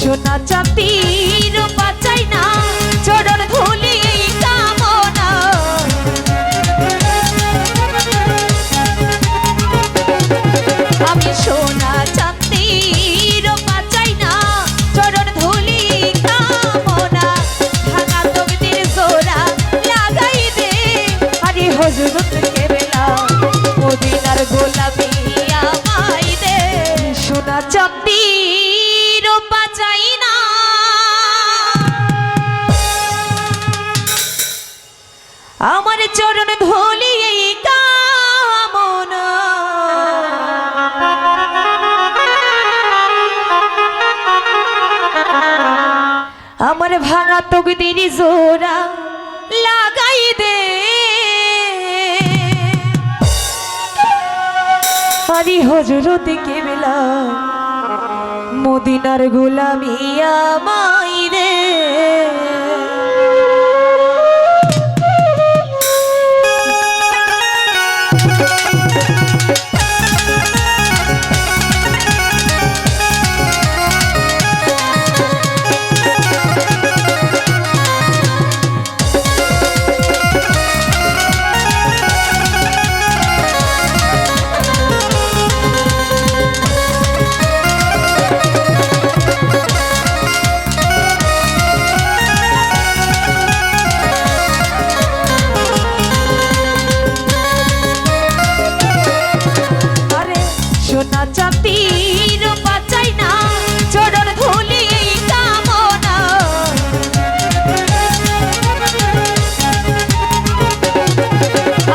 সোনা চাঁদির জীবন ভুলি আমার ভাঙা তোকে দিনই জোড়া লাগাই দে। আদি দিকে কেবলা মদিনার গোলামি আমায়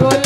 গো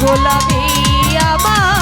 গোলামি আমায় দে